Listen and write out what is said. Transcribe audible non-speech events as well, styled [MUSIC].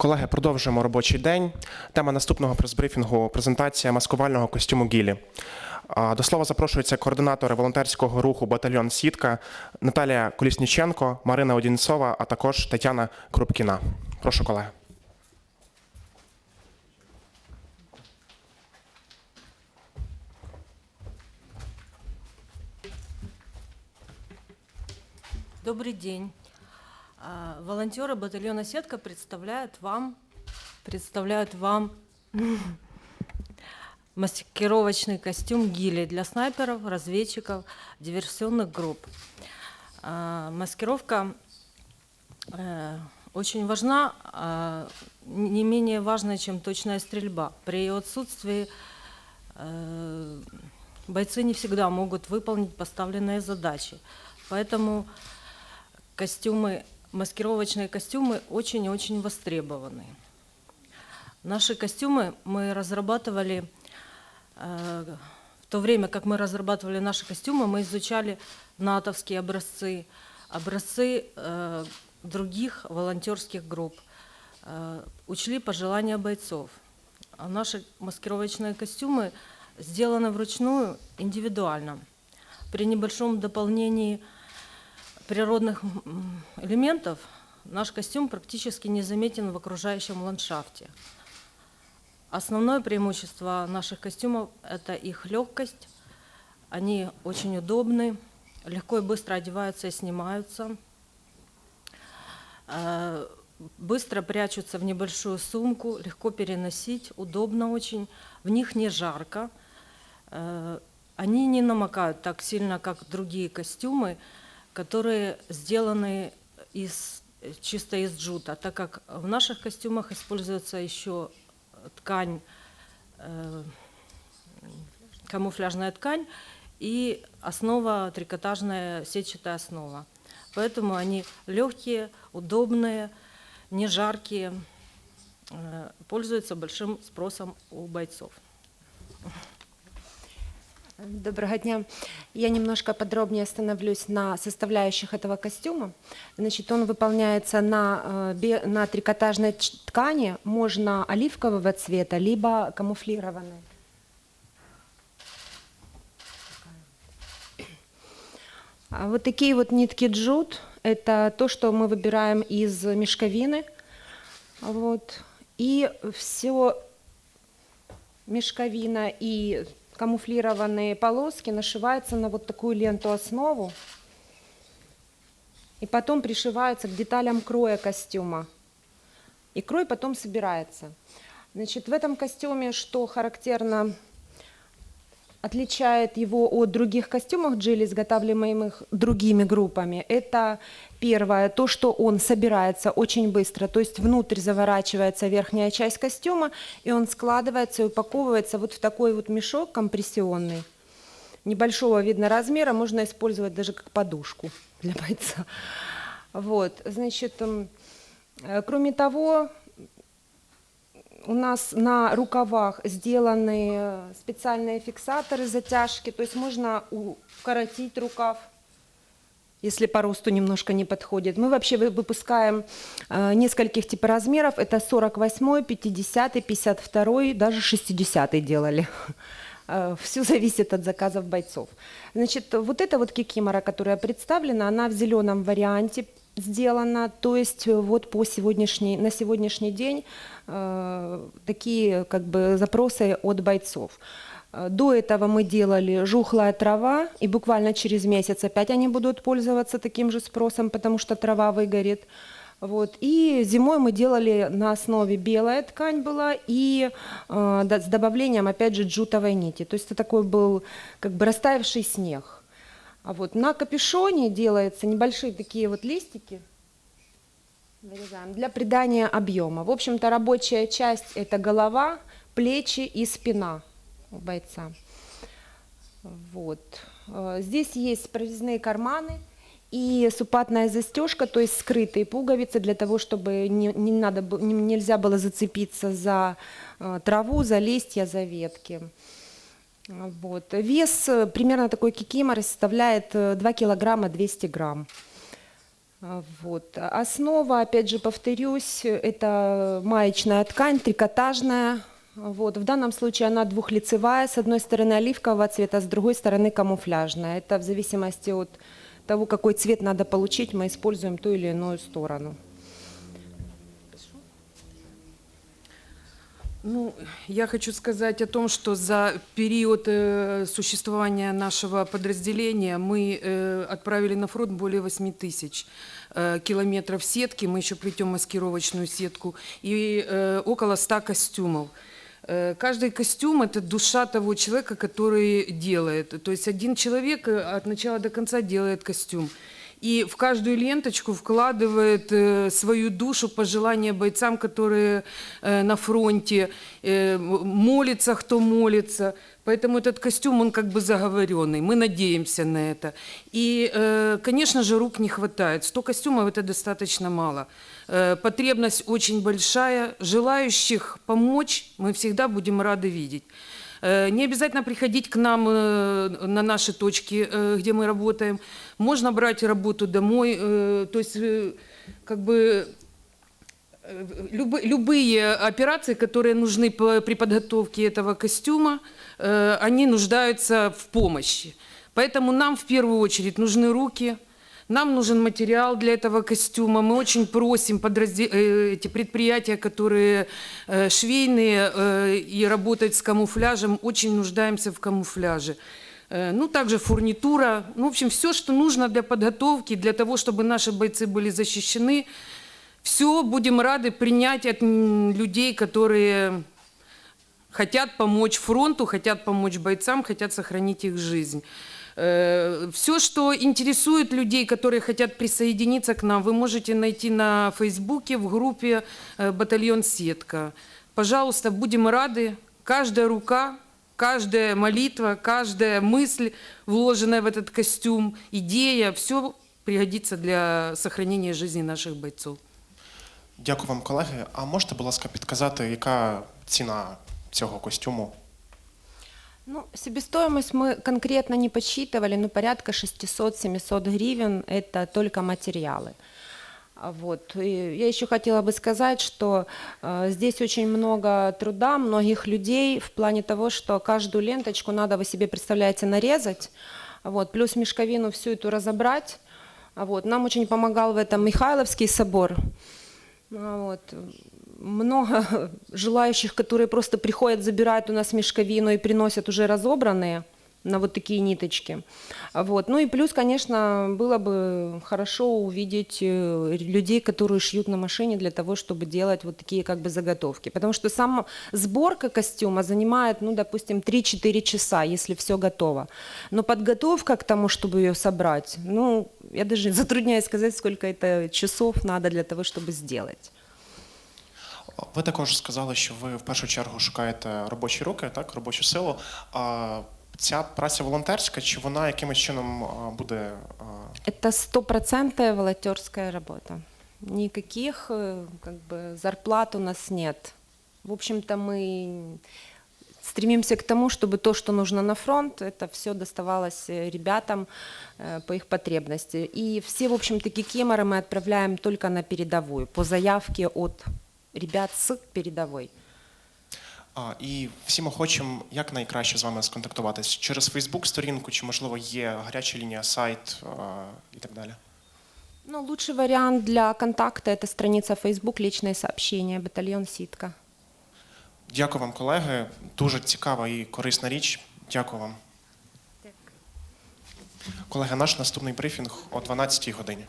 Колеги, продовжуємо робочий день. Тема наступного прес-брифінгу – презентація маскувального костюму Гілі. До слова запрошуються координатори волонтерського руху «Батальйон Сітка» Наталія Колісніченко, Марина Одінцова, а також Тетяна Крупкіна. Прошу, колеги. Добрый день. А, Волонтеры батальона «Сетка» представляют вам, представляют вам [LAUGHS] маскировочный костюм «Гили» для снайперов, разведчиков, диверсионных групп. А, Маскировка э, очень важна, а, не менее важная, чем точная стрельба. При ее отсутствии э, бойцы не всегда могут выполнить поставленные задачи. Поэтому костюмы, маскировочные костюмы очень и очень востребованы. Наши костюмы мы разрабатывали, э, в то время как мы разрабатывали наши костюмы, мы изучали натовские образцы, образцы э, других волонтерских групп, э, учли пожелания бойцов. А наши маскировочные костюмы сделаны вручную, индивидуально. При небольшом дополнении природных элементов наш костюм практически не заметен в окружающем ландшафте. Основное преимущество наших костюмов – это их легкость. Они очень удобны, легко и быстро одеваются и снимаются. Э, Быстро прячутся в небольшую сумку, легко переносить, удобно очень. В них не жарко. Э, Они не намокают так сильно, как другие костюмы, которые сделаны из, чисто из джута, так как в наших костюмах используется еще ткань, э, камуфляжная ткань и основа трикотажная сетчатая основа. Поэтому они легкие, удобные, не жаркие, э, пользуются большим спросом у бойцов. Доброго дня. Я немножко подробнее остановлюсь на составляющих этого костюма. Значит, он выполняется на, э, на трикотажной ткани, можно оливкового цвета, либо камуфлированной. А Вот такие вот нитки джут – это то, что мы выбираем из мешковины. Вот. И все мешковина и камуфлированные полоски нашиваются на вот такую ленту основу и потом пришиваются к деталям кроя костюма. И крой потом собирается. Значит, в этом костюме, что характерно, отличает его от других костюмов джили, изготавливаемых другими группами, это первое, то, что он собирается очень быстро, то есть внутрь заворачивается верхняя часть костюма, и он складывается и упаковывается вот в такой вот мешок компрессионный. Небольшого, видно, размера, можно использовать даже как подушку для бойца. Вот, значит, м, э, кроме того, у нас на рукавах сделаны э, специальные фиксаторы, затяжки, то есть можно укоротить рукав, если по росту немножко не подходит. Мы вообще вы- выпускаем э, нескольких типа размеров, это 48, 50, 52, даже 60 делали. Все зависит от заказов бойцов. Значит, вот эта вот кикимора, которая представлена, она в зеленом варианте сделана, то есть э, вот по сегодняшний, на сегодняшний день э, такие как бы запросы от бойцов. Э, До этого мы делали жухлая трава, и буквально через месяц опять они будут пользоваться таким же спросом, потому что трава выгорит. Вот. И зимой мы делали на основе белая ткань была и э, с добавлением, опять же, джутовой нити. То есть это такой был как бы растаявший снег. А вот на капюшоне делаются небольшие такие вот листики, для придания объема. В общем-то, рабочая часть – это голова, плечи и спина у бойца. Вот. Э, Здесь есть прорезные карманы и супатная застежка, то есть скрытые пуговицы для того, чтобы не, не надо, не- нельзя было зацепиться за э, траву, за листья, за ветки. Вот. Вес э, примерно такой кикиморы составляет э, 2 килограмма 200 грамм. А, Вот. Основа, опять же, повторюсь, это маечная ткань, трикотажная. Вот. В данном случае она двухлицевая, с одной стороны оливкового цвета, с другой стороны камуфляжная. Это в зависимости от того, какой цвет надо получить, мы используем ту или иную сторону. Ну, я хочу сказать о том, что за период э, существования нашего подразделения мы э, отправили на фронт более 8 тысяч э, километров сетки, мы еще плетем маскировочную сетку, и э, около 100 костюмов. Э, Каждый костюм – это душа того человека, который делает. То есть один человек э, от начала до конца делает костюм. И в каждую ленточку вкладывает э, свою душу, пожелания бойцам, которые э, на фронте, э, молится, кто молится. Поэтому этот костюм, он как бы заговоренный. Мы надеемся на это. И, э, конечно же, рук не хватает. 100 костюмов – это достаточно мало. Э, Потребность очень большая. Желающих помочь мы всегда будем рады видеть. Э, Не обязательно приходить к нам э, на наши точки, э, где мы работаем. Можно брать работу домой. То есть, как бы любы- любые операции, которые нужны при подготовке этого костюма, они нуждаются в помощи. Поэтому нам в первую очередь нужны руки, нам нужен материал для этого костюма. Мы очень просим подразде- э, эти предприятия, которые э, швейные э, и работают с камуфляжем, очень нуждаемся в камуфляже. Ну, также фурнитура. Ну, в общем, все, что нужно для подготовки, для того, чтобы наши бойцы были защищены. Все будем рады принять от людей, которые хотят помочь фронту, хотят помочь бойцам, хотят сохранить их жизнь. Все, что интересует людей, которые хотят присоединиться к нам, вы можете найти на Фейсбуке в группе э, «Батальон Сетка». Пожалуйста, будем рады. Каждая рука, каждая молитва, каждая мысль, вложенная в этот костюм, идея, все пригодится для сохранения жизни наших бойцов. Дякую вам, колеги. А можете, будь ласка, підказати, яка ціна цього костюму? Ну, себестоимость мы конкретно не подсчитывали, но порядка 600-700 гривен – это только материалы. Вот. И я еще хотела бы сказать, что э, здесь очень много труда, многих людей в плане того, что каждую ленточку надо, вы себе представляете, нарезать, вот, плюс мешковину всю эту разобрать. Вот. Нам очень помогал в этом Михайловский собор. Вот. Много [LAUGHS] желающих, которые просто приходят, забирают у нас мешковину и приносят уже разобранные на вот такие ниточки. Вот. Ну и плюс, конечно, было бы хорошо увидеть э, людей, которые шьют на машине для того, чтобы делать вот такие как бы заготовки. Потому что сама сборка костюма занимает, ну, допустим, 3-4 часа, если все готово. Но подготовка к тому, чтобы ее собрать, ну, я даже затрудняюсь сказать, сколько это часов надо для того, чтобы сделать. Ви також сказали, що ви в першу чергу шукаєте робочі руки, так, робочу силу. А ця праця волонтерська, чи вона якимось чином а, буде а, Это стопроцентная волонтерская работа. Никаких э, как бы, зарплат у нас нет. В общем-то, мы стремимся к тому, чтобы то, что нужно на фронт, это все доставалось э, ребятам э, по их потребности. И все, в общем-то, кикиморы мы отправляем только на передовую, по заявке от ребят с передовой. А, і всім охочим, як найкраще з вами сконтактуватись? Через Фейсбук сторінку, чи можливо є гаряча лінія, сайт а, і так далі? Ну, лучший вариант для контакта – это страница Facebook «Личные сообщения», батальон «Ситка». Дякую вам, колеги. Дуже цікава і корисна річ. Дякую вам. Колеги, наш наступний брифінг о 12 годині.